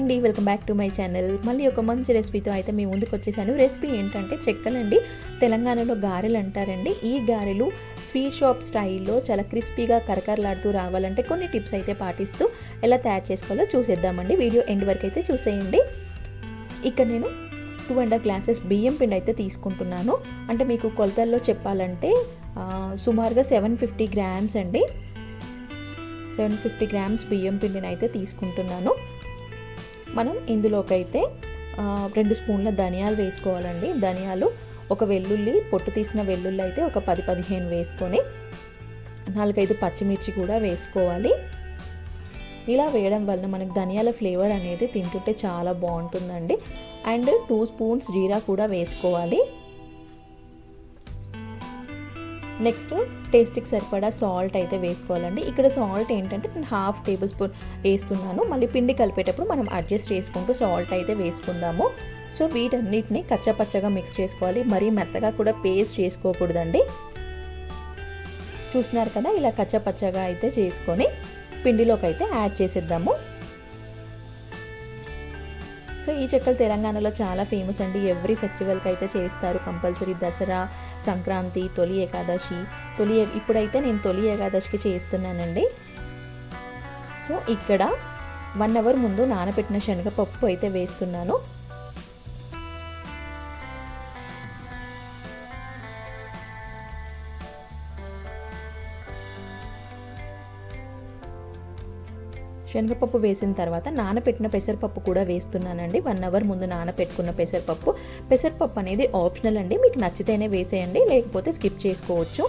అండి welcome back to my channel. మళ్ళీ ఒక మంచి రెసిపీతో అయితే మీ ముందుకు వచ్చేసాను. రెసిపీ ఏంటంటే చెక్కలండి. తెలంగాణలో గారెలు అంటారండి. ఈ గారెలు స్వీట్ షాప్ స్టైల్లో చాలా క్రిస్పీగా కరకరలాడుతూ రావాలంటే కొన్ని టిప్స్ అయితే పాటిస్తూ ఎలా తయారు చేసుకోవాలో చూసేద్దామండి. వీడియో ఎండ్ వరకు అయితే చూసేయండి. ఇక్కడ నేను టూ అండ్ హాఫ్ గ్లాసెస్ బియ్యం పిండి అయితే తీసుకుంటున్నాను. అంటే మీకు కొలతల్లో చెప్పాలంటే సుమారుగా సెవెన్ ఫిఫ్టీ గ్రామ్స్ అండి. సెవెన్ ఫిఫ్టీ గ్రామ్స్ బియ్యం పిండిని అయితే తీసుకుంటున్నాను. మనం ఇందులోకైతే రెండు స్పూన్ల ధనియాలు వేసుకోవాలండి. ధనియాలు ఒక వెల్లుల్లి పొట్టు తీసిన వెల్లుల్లి అయితే ఒక పది పదిహేను వేసుకొని నాలుగైదు పచ్చిమిర్చి కూడా వేసుకోవాలి. ఇలా వేయడం వలన మనకు ధనియాల ఫ్లేవర్ అనేది తింటుంటే చాలా బాగుంటుందండి. అండ్ టూ స్పూన్స్ జీరా కూడా వేసుకోవాలి. నెక్స్ట్ టేస్ట్కి సరిపడా సాల్ట్ అయితే వేసుకోవాలండి. ఇక్కడ సాల్ట్ ఏంటంటే నేను హాఫ్ టేబుల్ స్పూన్ వేస్తున్నాను. మళ్ళీ పిండి కలిపేటప్పుడు మనం అడ్జస్ట్ చేసుకుంటూ సాల్ట్ అయితే వేసుకుందాము. సో వీటన్నిటిని కచ్చపచ్చగా మిక్స్ చేసుకోవాలి. మరీ మెత్తగా కూడా పేస్ట్ చేసుకోకూడదండి. చూస్తున్నారు కదా ఇలా కచ్చపచ్చగా అయితే చేసుకొని పిండిలోకి అయితే యాడ్ చేసేద్దాము. సో ఈ చెక్కలు తెలంగాణలో చాలా ఫేమస్ అండి. ఎవ్రీ ఫెస్టివల్కి అయితే చేస్తారు. కంపల్సరీ దసరా సంక్రాంతి తొలి ఏకాదశి. తొలి ఇప్పుడైతే నేను తొలి ఏకాదశికి చేస్తున్నానండి. సో ఇక్కడ వన్ అవర్ ముందు నానబెట్టిన శనగపప్పు అయితే వేస్తున్నాను. శనగపప్పు వేసిన తర్వాత నానబెట్టిన పెసరపప్పు కూడా వేస్తున్నానండి. వన్ అవర్ ముందు నానబెట్టుకున్న పెసరపప్పు. పెసరపప్పు అనేది ఆప్షనల్ అండి. మీకు నచ్చితేనే వేసేయండి లేకపోతే స్కిప్ చేసుకోవచ్చు.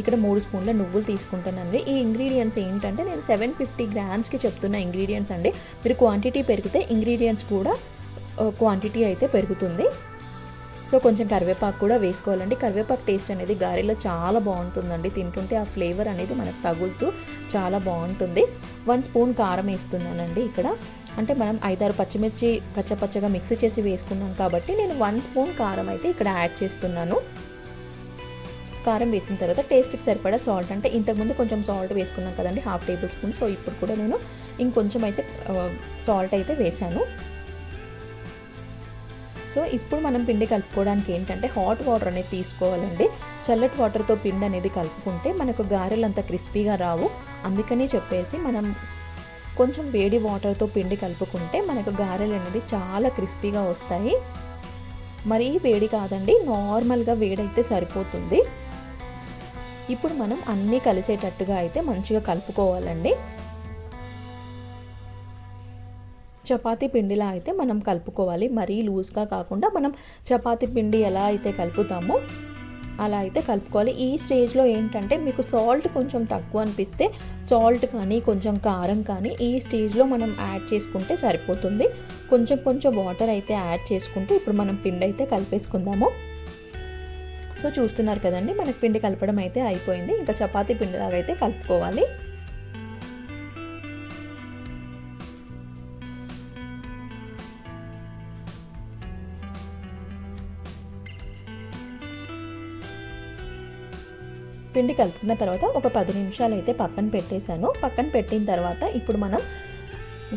ఇక్కడ మూడు స్పూన్ల నువ్వులు తీసుకుంటానండి. ఈ ఇంగ్రీడియంట్స్ ఏంటంటే నేను సెవెన్ ఫిఫ్టీ గ్రామ్స్కి చెప్తున్న ఇంగ్రీడియంట్స్ అండి. మీరు క్వాంటిటీ పెరిగితే ఇంగ్రీడియంట్స్ కూడా క్వాంటిటీ అయితే పెరుగుతుంది. సో కొంచెం కరివేపాకు కూడా వేసుకోవాలండి. కరివేపాకు టేస్ట్ అనేది గారెలో చాలా బాగుంటుందండి. తింటుంటే ఆ ఫ్లేవర్ అనేది మనకు తగులుతూ చాలా బాగుంటుంది. వన్ స్పూన్ కారం వేస్తున్నానండి ఇక్కడ. అంటే మనం ఐదారు పచ్చిమిర్చి కచ్చపచ్చగా మిక్సీ చేసి వేసుకున్నాం కాబట్టి నేను వన్ స్పూన్ కారం అయితే ఇక్కడ యాడ్ చేస్తున్నాను. కారం వేసిన తర్వాత టేస్ట్కి సరిపడా సాల్ట్ అంటే ఇంతకుముందు కొంచెం సాల్ట్ వేసుకున్నాం కదండి హాఫ్ టేబుల్ స్పూన్ సో ఇప్పుడు కూడా నేను ఇంకొంచెం అయితే సాల్ట్ అయితే వేశాను. సో ఇప్పుడు మనం పిండి కలుపుకోవడానికి ఏంటంటే హాట్ వాటర్ అనేది తీసుకోవాలండి. చల్లటి వాటర్తో పిండి అనేది కలుపుకుంటే మనకు గారెలు అంత క్రిస్పీగా రావు. అందుకని చెప్పేసి మనం కొంచెం వేడి వాటర్తో పిండి కలుపుకుంటే మనకు గారెలు అనేది చాలా క్రిస్పీగా వస్తాయి. మరీ వేడి కాదండి నార్మల్గా వేడైతే సరిపోతుంది. ఇప్పుడు మనం అన్నీ కలిసేటట్టుగా అయితే మంచిగా కలుపుకోవాలండి. చపాతీ పిండిలా అయితే మనం కలుపుకోవాలి. మరీ లూజ్గా కాకుండా మనం చపాతీ పిండి ఎలా అయితే కలుపుతామో అలా అయితే కలుపుకోవాలి. ఈ స్టేజ్లో ఏంటంటే మీకు సాల్ట్ కొంచెం తక్కువ అనిపిస్తే సాల్ట్ కానీ కొంచెం కారం కానీ ఈ స్టేజ్లో మనం యాడ్ చేసుకుంటే సరిపోతుంది. కొంచెం కొంచెం వాటర్ అయితే యాడ్ చేసుకుంటూ ఇప్పుడు మనం పిండి అయితే కలిపేసుకుందాము. సో చూస్తున్నారు కదండి మనకి పిండి కలపడం అయితే అయిపోయింది. ఇంకా చపాతీ పిండిలాగా అయితే కలుపుకోవాలి. పిండి కలుపుకున్న తర్వాత ఒక పది నిమిషాలు అయితే పక్కన పెట్టేశాను. పక్కన పెట్టిన తర్వాత ఇప్పుడు మనం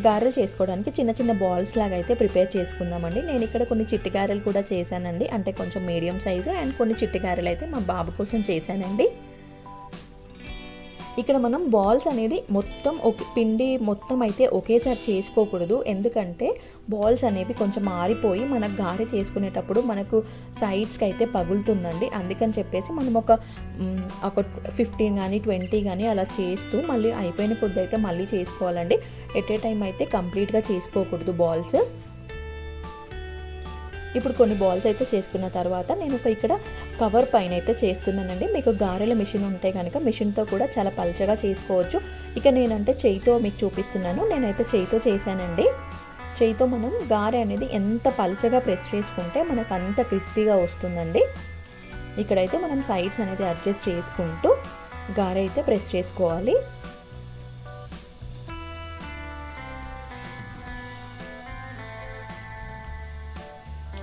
గారెలు చేసుకోవడానికి చిన్న చిన్న బాల్స్ లాగా అయితే ప్రిపేర్ చేసుకుందామండి. నేను ఇక్కడ కొన్ని చిట్టి గారెలు కూడా చేశానండి. అంటే కొంచెం మీడియం సైజు అండ్ కొన్ని చిట్టి గారెలు అయితే మా బాబు కోసం చేశానండి. ఇక్కడ మనం బాల్స్ అనేది మొత్తం ఒక పిండి మొత్తం అయితే ఒకేసారి చేసుకోకూడదు. ఎందుకంటే బాల్స్ అనేవి కొంచెం ఆరిపోయి మనకు గారె చేసుకునేటప్పుడు మనకు సైడ్స్కి అయితే పగులుతుందండి. అందుకని చెప్పేసి మనం ఒక ఒక ఫిఫ్టీన్ కానీ ట్వంటీ కానీ అలా చేస్తూ మళ్ళీ అయిపోయిన కొద్ది అయితే మళ్ళీ చేసుకోవాలండి. ఎట్ ఏ టైం అయితే కంప్లీట్గా చేసుకోకూడదు బాల్స్ ఇప్పుడు కొన్ని బాల్స్ అయితే చేసుకున్న తర్వాత నేను ఒక ఇక్కడ కవర్ పైన అయితే చేస్తున్నానండి. మీకు గారెల మిషన్ ఉంటే కనుక మిషన్తో కూడా చాలా పలచగా చేసుకోవచ్చు. ఇక నేనంటే చేయితో మీకు చూపిస్తున్నాను. నేనైతే చేయితో చేశానండి. చేయితో మనం గారె అనేది ఎంత పలచగా ప్రెస్ చేసుకుంటే మనకు అంత క్రిస్పీగా వస్తుందండి. ఇక్కడైతే మనం సైడ్స్ అనేది అడ్జస్ట్ చేసుకుంటూ గారె అయితే ప్రెస్ చేసుకోవాలి.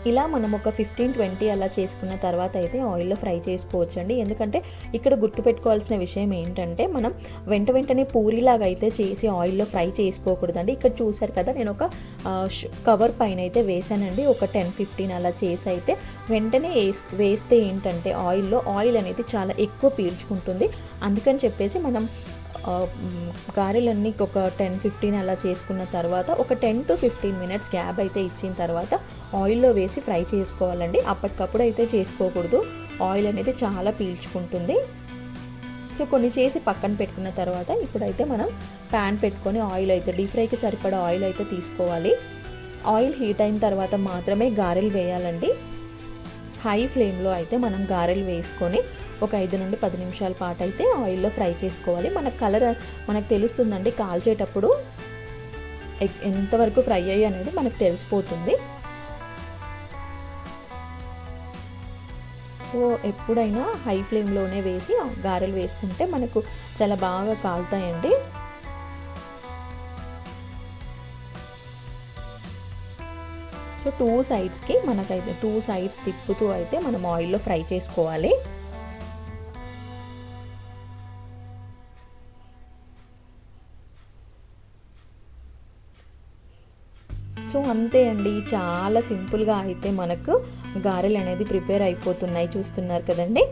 ఇలా మనం ఒక ఫిఫ్టీన్ ట్వంటీ అలా చేసుకున్న తర్వాత అయితే ఆయిల్లో ఫ్రై చేసుకోవచ్చు అండి ఎందుకంటే ఇక్కడ గుర్తుపెట్టుకోవాల్సిన విషయం ఏంటంటే మనం వెంట వెంటనే పూరిలాగా అయితే చేసి ఆయిల్లో ఫ్రై చేసుకోకూడదండి. ఇక్కడ చూసారు కదా నేను ఒక కవర్ పైన అయితే వేసానండి ఒక టెన్ ఫిఫ్టీన్ అలా చేసి అయితే వెంటనే వేస్తే ఏంటంటే ఆయిల్లో ఆయిల్ అనేది చాలా ఎక్కువ పీల్చుకుంటుంది. అందుకని చెప్పేసి మనం గారెలన్నీ ఒక టెన్ ఫిఫ్టీన్ అలా చేసుకున్న తర్వాత ఒక ten to fifteen minutes gap అయితే ఇచ్చిన తర్వాత ఆయిల్లో వేసి ఫ్రై చేసుకోవాలండి. అప్పటికప్పుడు అయితే చేసుకోకూడదు. ఆయిల్ అనేది చాలా పీల్చుకుంటుంది. సో కొన్ని చేసి పక్కన పెట్టుకున్న తర్వాత ఇప్పుడైతే మనం ప్యాన్ పెట్టుకొని ఆయిల్ అయితే డీప్ ఫ్రైకి సరిపడా ఆయిల్ అయితే తీసుకోవాలి. ఆయిల్ హీట్ అయిన తర్వాత మాత్రమే గారెలు వేయాలండి. హై ఫ్లేమ్లో అయితే మనం గారెలు వేసుకొని ఒక ఐదు నుండి పది నిమిషాల పాటు అయితే ఆయిల్లో ఫ్రై చేసుకోవాలి. మన కలర్ మనకు తెలుస్తుందండి కాల్చేటప్పుడు ఎంతవరకు ఫ్రై అయ్యి అనేది మనకు తెలిసిపోతుంది. సో ఎప్పుడైనా హై ఫ్లేమ్లోనే వేసి గారెలు వేసుకుంటే మనకు చాలా బాగా కాలుతాయండి. సో టూ సైడ్స్కి మనకైతే టూ సైడ్స్ తిప్పుతూ అయితే మనం ఆయిల్లో ఫ్రై చేసుకోవాలి. సో అంతే అండి చాలా సింపుల్గా అయితే మనకు గారెలు అనేది ప్రిపేర్ అయిపోతున్నాయి చూస్తున్నారు కదండి.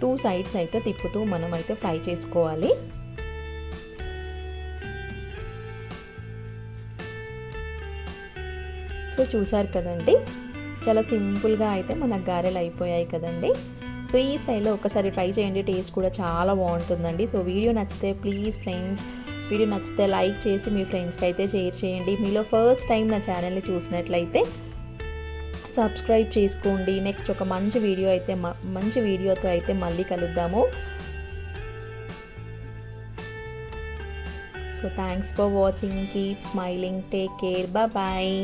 టూ సైడ్స్ అయితే తిప్పుతూ మనం అయితే ఫ్రై చేసుకోవాలి. సో చూసారు కదండి. చాలా సింపుల్గా అయితే మన గారెలు అయిపోయాయి కదండి. సో ఈ స్టైల్లో ఒకసారి ట్రై చేయండి. టేస్ట్ కూడా చాలా బాగుంటుందండి. సో వీడియో నచ్చితే ప్లీజ్ ఫ్రెండ్స్ వీడియో నచ్చితే లైక్ చేసి మీ ఫ్రెండ్స్కి అయితే షేర్ చేయండి. మీలో ఫస్ట్ టైం నా ఛానల్ని చూసినట్లయితే సబ్స్క్రైబ్ చేసుకోండి. నెక్స్ట్ ఒక మంచి వీడియో అయితే మంచి వీడియోతో అయితే మళ్ళీ కలుద్దాము. So thanks for watching. Keep smiling. Take care. Bye.